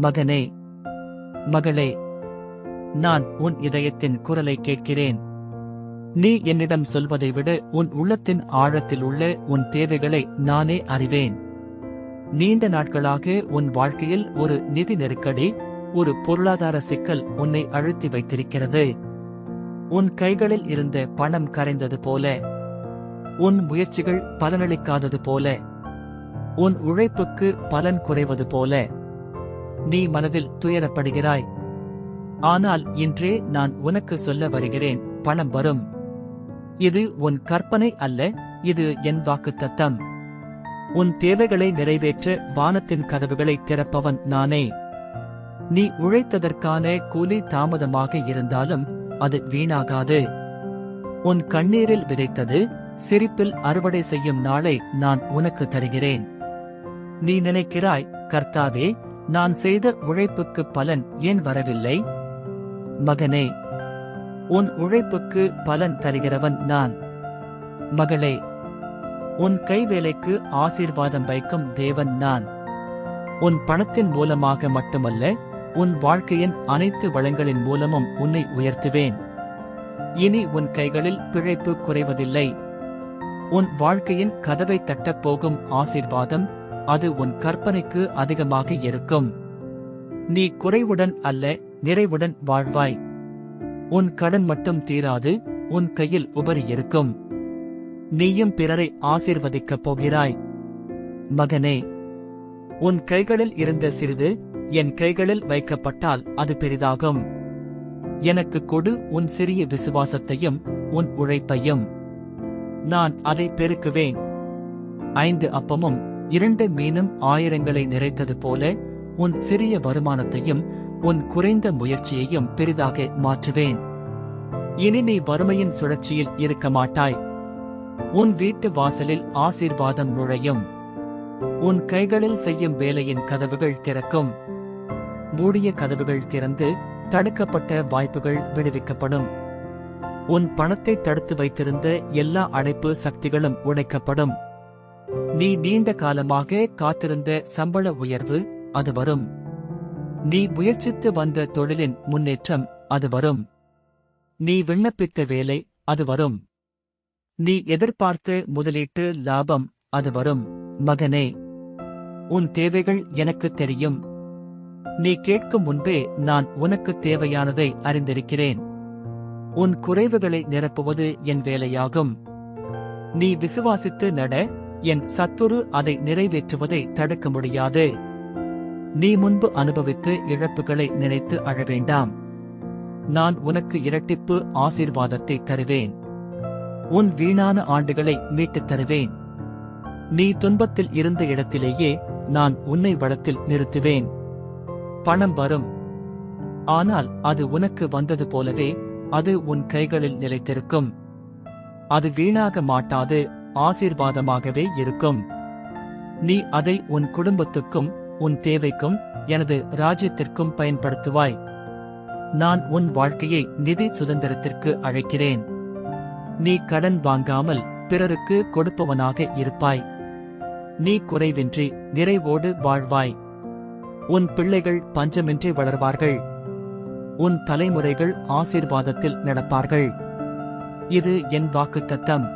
மகனே மகளே நான் உன் இதயத்தின் குரலை கேட்கிறேன். நீ என்னிடம் சொல்வதை விட உன் உள்ளத்தின் ஆழத்தில் உள்ள உன் தேவைகளை நானே அறிவேன். நீண்ட நாட்களாக உன் வாழ்க்கையில் ஒரு நிதி நெருக்கடி ஒரு பொருளாதார சிக்கல் உன்னை அழுத்தி வைத்திருக்கிறது. உன் கைகளில் இருந்த பணம் கரைந்தது போல உன் முயற்சிகள் பலனளிக்காதது போல உன் உழைப்புக்கு பலன் குறைவது போல நீ மனதில் துயரப்படுகிறாய். ஆனால் இன்றே நான் உனக்கு சொல்ல வருகிறேன் பணம் வரும். இது உன் கற்பனை அல்ல இது என் வாக்குத்தத்தம். உன் தேவைகளை நிறைவேற்ற வானத்தின் கதவுகளை திறப்பவன் நானே. நீ உழைத்ததற்கான கூலி தாமதமாக இருந்தாலும் அது வீணாகாது. உன் கண்ணீரில் விதைத்தது சிரிப்பில் அறுவடை செய்யும் நாளை நான் உனக்கு தருகிறேன். நீ நினைக்கிறாய் கர்த்தாவே நான் செய்த உழைப்புக்கு பலன் ஏன் வரவில்லை? மகனே உன் உழைப்புக்கு பலன் தருகிறவன் நான். மகளே உன் கைவேலைக்கு ஆசீர்வாதம் வைக்கும் தேவன் நான். உன் பணத்தின் மூலமாக மட்டுமல்ல உன் வாழ்க்கையின் அனைத்து வளங்களின் மூலமும் உன்னை உயர்த்துவேன். இனி உன் கைகளில் பிழைப்பு குறைவதில்லை. உன் வாழ்க்கையின் கதவை தட்டப் போகும் ஆசீர்வாதம் அது உன் கற்பனைக்கு அதிகமாக இருக்கும். நீ குறைவுடன் அல்ல நிறைவுடன் வாழ்வாய். உன் கடன் மட்டும் தீராது உன் கையில் உபரி இருக்கும். நீயும் பிறரை ஆசீர்வதிக்கப் போகிறாய். மகனே உன் கைகளில் இருந்த சிறிது என் கைகளில் வைக்கப்பட்டால் அது பெரிதாகும். எனக்கு கொடு உன் சிறிய விசுவாசத்தையும் உன் உழைப்பையும். நான் அதை பெருக்குவேன். ஐந்து அப்பமும் இரண்டு மீனும் ஆயிரங்களை நிறைத்தது போல உன் சிறிய வருமானத்தையும் உன் குறைந்த முயற்சியையும் பெரிதாக மாற்றுவேன். இனி நீ வறுமையின் சுழற்சியில் இருக்க மாட்டாய். உன் வீட்டு வாசலில் ஆசீர்வாதம் நுழையும். உன் கைகளில் செய்யும் வேலையின் கதவுகள் திறக்கும். மூடிய கதவுகள் திறந்து தடுக்கப்பட்ட வாய்ப்புகள் விடுவிக்கப்படும். உன் பணத்தை தடுத்து வைத்திருந்த எல்லா அடைப்பு சக்திகளும் உடைக்கப்படும். நீ நீண்ட காலமாக காத்திருந்த சம்பள உயர்வு அது வரும். நீ முயற்சித்து வந்த தொழிலின் முன்னேற்றம் அது வரும். நீ விண்ணப்பித்த வேலை அது வரும். நீ எதிர்பார்த்த முதலீட்டு லாபம் அது வரும். மகனே உன் தேவைகள் எனக்கு தெரியும். நீ கேட்கும் முன்பே நான் உனக்கு தேவையானதை அறிந்திருக்கிறேன். உன் குறைவுகளை நிரப்புவது என் வேலையாகும். நீ விசுவாசித்து நட என் சத்துரு அதை நிறைவேற்றுவதை தடுக்க முடியாது. நீ முன்பு அனுபவித்து இழப்புகளை நினைத்து அழ வேண்டாம். நான் உனக்கு இரட்டிப்பு ஆசீர்வாதத்தை தருவேன். உன் வீணான ஆண்டுகளை மீட்டுத் தருவேன். நீ துன்பத்தில் இருந்த இடத்திலேயே நான் உன்னை வளத்தில் நிறுத்துவேன். பணம் வரும். ஆனால் அது உனக்கு வந்தது போலவே அது உன் கைகளில் நிலைத்திருக்கும். அது வீணாக மாட்டாது. ஆசீர்வாதமாகவே இருக்கும். நீ அதை உன் குடும்பத்துக்கும் உன் தேவைக்கும் எனது ராஜ்யத்திற்கும் பயன்படுத்துவாய். நான் உன் வாழ்க்கையை நிதி சுதந்திரத்திற்கு அழைக்கிறேன். நீ கடன் வாங்காமல் பிறருக்கு கொடுப்பவனாக இருப்பாய். நீ குறைவின்றி நிறைவோடு வாழ்வாய். உன் பிள்ளைகள் பஞ்சமின்றி வளர்வார்கள். உன் தலைமுறைகள் ஆசீர்வாதத்தில் நடப்பார்கள். இது என் வாக்குத்தத்தம்.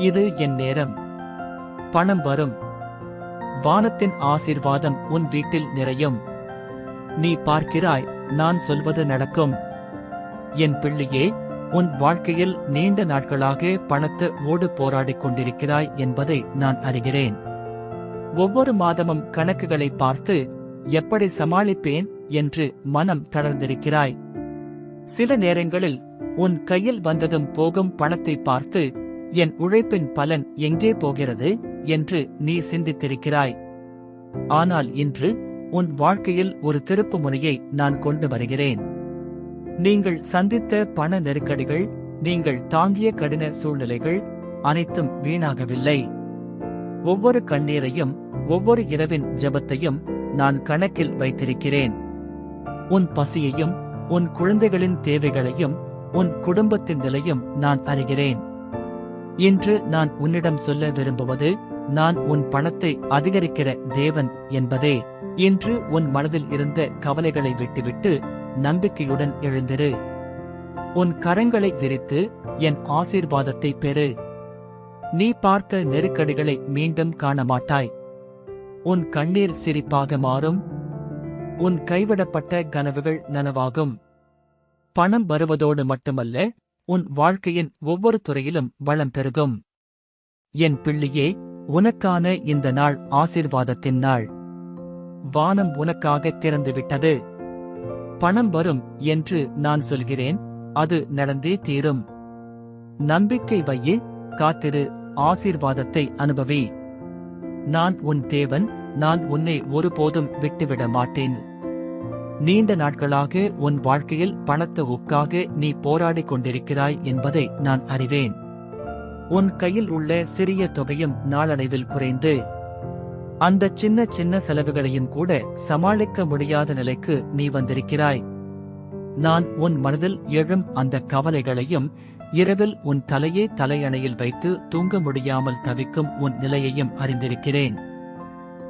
இது என் நேரம். பணம் வரும். வானத்தின் ஆசீர்வாதம் உன் வீட்டில் நிறையும். நீ பார்க்கிறாய் நான் சொல்வது நடக்கும். என் பிள்ளையே உன் வாழ்க்கையில் நீண்ட நாட்களாக பணத்து ஓடு போராடிக் கொண்டிருக்கிறாய் என்பதை நான் அறிகிறேன். ஒவ்வொரு மாதமும் கணக்குகளை பார்த்து எப்படி சமாளிப்பேன்? என்று மனம் தளர்ந்திருக்கிறாய். சில நேரங்களில் உன் கையில் வந்ததும் போகும் பணத்தை பார்த்து என் உழைப்பின் பலன் எங்கே போகிறது என்று நீ சிந்தித்திருக்கிறாய். ஆனால் இன்று உன் வாழ்க்கையில் ஒரு திருப்பு முனையை நான் கொண்டு வருகிறேன். நீங்கள் சந்தித்த பண நெருக்கடிகள் நீங்கள் தாங்கிய கடின சூழ்நிலைகள் அனைத்தும் வீணாகவில்லை. ஒவ்வொரு கண்ணீரையும் ஒவ்வொரு இரவின் ஜெபத்தையும் நான் கணக்கில் வைத்திருக்கிறேன். உன் பசியையும் உன் குழந்தைகளின் தேவைகளையும் உன் குடும்பத்தின் நிலையும் நான் அறிகிறேன். இன்று நான் உன்னிடம் சொல்ல விரும்புவது நான் உன் பணத்தை அதிகரிக்கிற தேவன் என்பதே. இன்று உன் மனதில் இருந்த கவலைகளை விட்டுவிட்டு நம்பிக்கையுடன் எழுந்திரு. உன் கரங்களை விரித்து என் ஆசீர்வாதத்தை பெறு. நீ பார்த்த நெருக்கடிகளை மீண்டும் காண மாட்டாய் உன் கண்ணீர் சிரிப்பாக மாறும். உன் கைவிடப்பட்ட கனவுகள் நனவாகும். பணம் வருவதோடு மட்டுமல்ல உன் வாழ்க்கையின் ஒவ்வொரு துறையிலும் வளம் பெருகும். என் பிள்ளையே உனக்கான இந்த நாள் ஆசிர்வாதத்தின் நாள். வானம் உனக்காக திறந்துவிட்டது. பணம் வரும் என்று நான் சொல்கிறேன் அது நடந்தே தீரும். நம்பிக்கை வையே காத்திரு ஆசீர்வாதத்தை அனுபவி. நான் உன் தேவன் நான் உன்னை ஒருபோதும் விட்டுவிட மாட்டேன். நீண்ட நாட்களாக உன் வாழ்க்கையில் பணத்துவுக்காக நீ போராடிக் கொண்டிருக்கிறாய் என்பதை நான் அறிவேன். உன் கையில் உள்ள சிறிய தொகையும் நாளடைவில் குறைந்து அந்த சின்ன சின்ன செலவுகளையும் கூட சமாளிக்க முடியாத நிலைக்கு நீ வந்திருக்கிறாய். நான் உன் மனதில் எழும் அந்த கவலைகளையும் இரவில் உன் தலையே தலையணையில் வைத்து தூங்க முடியாமல் தவிக்கும் உன் நிலையையும் அறிந்திருக்கிறேன்.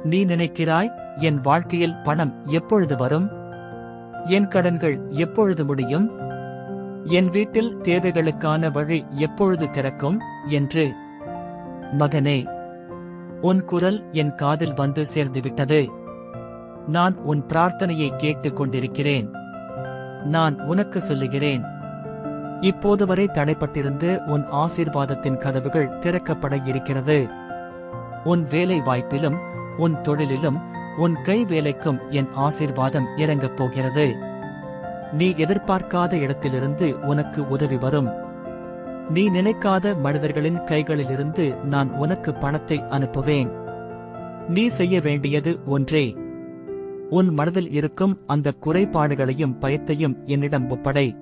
நீ நினைக்கிறாய் என் வாழ்க்கையில் பணம் எப்பொழுது வரும்? என் கடன்கள் எப்பொழுது முடியும்? என் வீட்டில் தேவைகளுக்கான வழி எப்பொழுது திறக்கும்? என்று. மகனே உன் குரல் என் காதில் வந்து சேர்ந்துவிட்டது. நான் உன் பிரார்த்தனையை கேட்டுக் கொண்டிருக்கிறேன். நான் உனக்கு சொல்லுகிறேன். இப்போது வரை தடைப்பட்டிருந்து உன் ஆசீர்வாதத்தின் கதவுகள் திறக்கப்பட இருக்கிறது. உன் வேலை வாய்ப்பிலும் உன் தொழிலிலும் உன் கை வேலைக்கும் என் ஆசீர்வாதம் இறங்கப் போகிறது. நீ எதிர்பார்க்காத இடத்திலிருந்து உனக்கு உதவி வரும். நீ நினைக்காத மனிதர்களின் கைகளிலிருந்து நான் உனக்கு பணத்தை அனுப்புவேன். நீ செய்ய வேண்டியது ஒன்றே. உன் மனதில் இருக்கும் அந்த குறைபாடுகளையும் பயத்தையும் என்னிடம் ஒப்படை.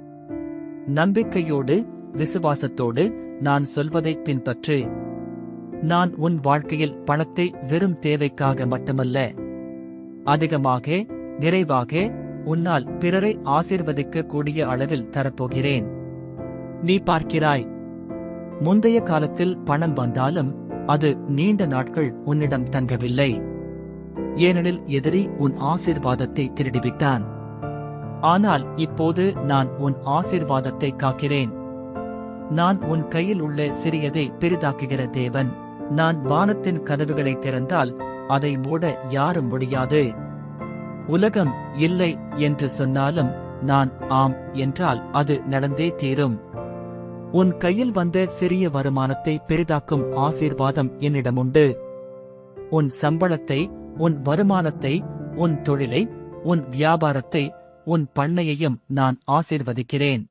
நம்பிக்கையோடு விசுவாசத்தோடு நான் சொல்வதை பின்பற்று. நான் உன் வாழ்க்கையில் பணத்தை வெறும் தேவைக்காக மட்டுமல்ல. அதிகமாக நிறைவாக உன்னால் பிறரை ஆசிர்வதிக்க கூடிய அளவில் தரப்போகிறேன். நீ பார்க்கிறாய். முந்தைய காலத்தில் பணம் வந்தாலும் அது நீண்ட நாட்கள் உன்னிடம் தங்கவில்லை. ஏனெனில் எதிரி உன் ஆசீர்வாதத்தை திருடிவிட்டான். ஆனால் இப்போது நான் உன் ஆசிர்வாதத்தை காக்கிறேன். நான் உன் கையில் உள்ள சிறியதை பெரிதாக்குகிற தேவன். நான் வானத்தின் கதவுகளை திறந்தால் அதை மூட யாரும் முடியாது. உலகம் இல்லை என்று சொன்னாலும் நான் ஆம் என்றால் அது நடந்தே தீரும். உன் கையில் வந்த சிறிய வருமானத்தை பெரிதாக்கும் ஆசீர்வாதம் என்னிடமுண்டு உன் சம்பளத்தை உன் வருமானத்தை உன் தொழிலை உன் வியாபாரத்தை உன் பண்ணையையும் நான் ஆசீர்வதிக்கிறேன்.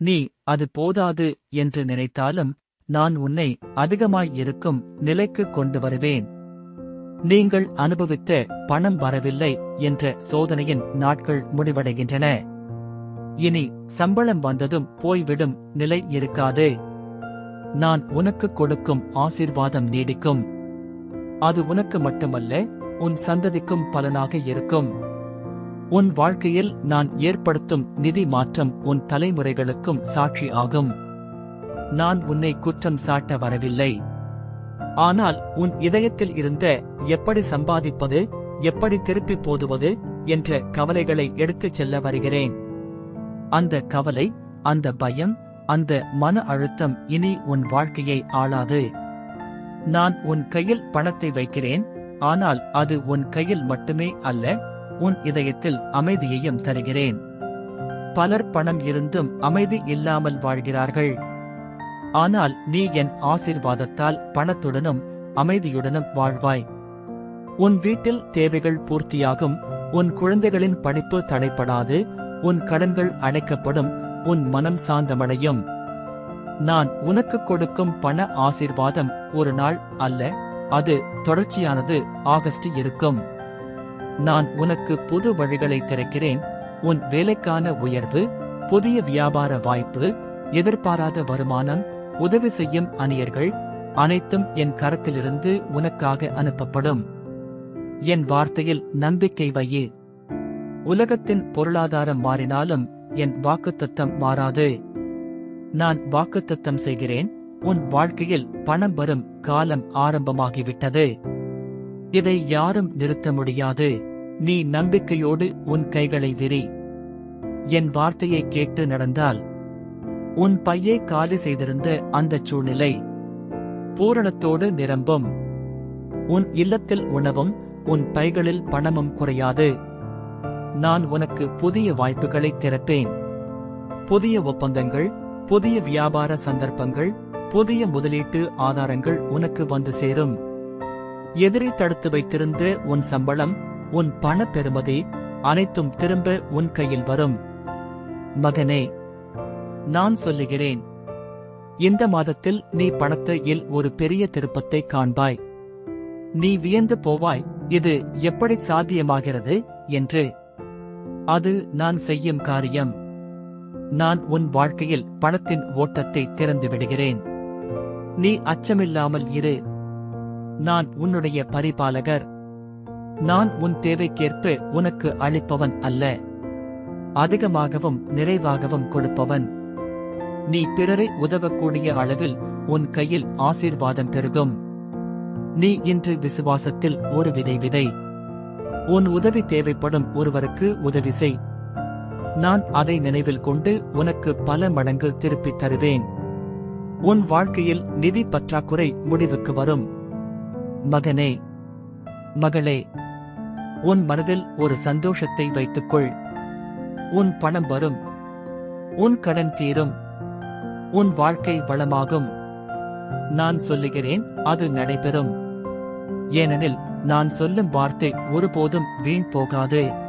நீ அது போதாது என்று நினைத்தாலும் நான் உன்னை அதிகமாய் இருக்கும் நிலைக்கு கொண்டு வருவேன். நீங்கள் அனுபவித்த பணம் வரவில்லை என்ற சோதனையின் நாட்கள் முடிவடைகின்றன. இனி சம்பளம் வந்ததும் போய்விடும் நிலை இருக்காது. நான் உனக்கு கொடுக்கும் ஆசீர்வாதம் நீடிக்கும். அது உனக்கு மட்டுமல்ல உன் சந்ததிக்கும் பலனாக இருக்கும். உன் வாழ்க்கையில் நான் ஏற்படுத்தும் நிதி மாற்றம் உன் தலைமுறைகளுக்கும் சாட்சி ஆகும். நான் உன்னை குற்றம் சாட்ட வரவில்லை. ஆனால் உன் இதயத்தில் இருந்த எப்படி சம்பாதிப்பது எப்படி திருப்பி போதுவது என்ற கவலைகளை எடுத்துச் செல்ல வருகிறேன். அந்த கவலை அந்த பயம் அந்த மன அழுத்தம் இனி உன் வாழ்க்கையை ஆளாது. நான் உன் கையில் பணத்தை வைக்கிறேன் ஆனால் அது உன் கையில் மட்டுமே அல்ல உன் இதயத்தில் அமைதியையும் தருகிறேன். பலர் பணம் இருந்தும் அமைதி இல்லாமல் வாழ்கிறார்கள். ஆனால் நீ என் ஆசீர்வாதத்தால் பணத்துடனும் அமைதியுடனும் வாழ்வாய். உன் வீட்டில் தேவைகள் பூர்த்தியாகும் உன் குழந்தைகளின் படிப்பு தடைப்படாது உன் கடன்கள் அடைக்கப்படும் உன் மனம் சாந்தமடையும். நான் உனக்கு கொடுக்கும் பண ஆசீர்வாதம் ஒரு நாள் அல்ல அது தொடர்ச்சியானது ஆகஸ்ட் இருக்கும். நான் உனக்கு புது வழிகளை திறக்கிறேன் உன் வேலைக்கான உயர்வு புதிய வியாபார வாய்ப்பு எதிர்பாராத வருமானம் உதவி செய்யும் அணியர்கள் அனைத்தும் என் கரத்திலிருந்து உனக்காக அனுப்பப்படும். என் வார்த்தையில் நம்பிக்கை வையே. உலகத்தின் பொருளாதாரம் மாறினாலும் என் வாக்குத்தத்தம் மாறாது. நான் வாக்குத்தத்தம் செய்கிறேன் உன் வாழ்க்கையில் பணம் வரும் காலம் ஆரம்பமாகிவிட்டது. இதை யாரும் நிறுத்த முடியாது. நீ நம்பிக்கையோடு உன் கைகளை விரி. என் வார்த்தையை கேட்டு நடந்தால் உன் பையை காலி செய்திருந்த அந்த சூழ்நிலை. பூரணத்தோடு நிரம்பும். உன் இல்லத்தில் உணவும் உன் பைகளில் பணமும் குறையாது. நான் உனக்கு புதிய வாய்ப்புகளை திறப்பேன். புதிய ஒப்பந்தங்கள் புதிய வியாபார சந்தர்ப்பங்கள் புதிய முதலீட்டு ஆதாரங்கள் உனக்கு வந்து சேரும். எதிரி தடுத்து வைத்திருந்த உன் சம்பளம் உன் பண பெறுமதி அனைத்தும் திரும்ப உன் கையில் வரும். மகனே நான் சொல்லுகிறேன். இந்த மாதத்தில் நீ பணத்தையில் ஒரு பெரிய திருப்பத்தை காண்பாய். நீ வியந்து போவாய் இது எப்படி சாத்தியமாகிறது என்று. அது நான் செய்யும் காரியம். நான் உன் வாழ்க்கையில் பணத்தின் ஓட்டத்தை திறந்து விடுகிறேன். நீ அச்சமில்லாமல் இரு. நான் உன்னுடைய பரிபாலகர். நான் உன் தேவைக்கேற்ப உனக்கு அளிப்பவன் அல்ல. அதிகமாகவும் நிறைவாகவும் கொடுப்பவன். நீ பிறரை உதவக்கூடிய அளவில் உன் கையில் ஆசீர்வாதம் பெருகும். நீ இன்று விசுவாசத்தில் ஒரு விதை விதை. உன் உதவி தேவைப்படும் ஒருவருக்கு உதவி செய். நான் அதை நினைவில் கொண்டு உனக்கு பல மடங்கு திருப்பித் தருவேன். உன் வாழ்க்கையில் நிதி பற்றாக்குறை முடிவுக்கு வரும். மகனே மகளே உன் மனதில் ஒரு சந்தோஷத்தை வைத்துக்கொள். உன் பணம் வரும். உன் கடன் தீரும். உன் வாழ்க்கை வளமாகும். நான் சொல்லுகிறேன் அது நடைபெறும். ஏனெனில் நான் சொல்லும் வார்த்தை ஒருபோதும் வீண் போகாது.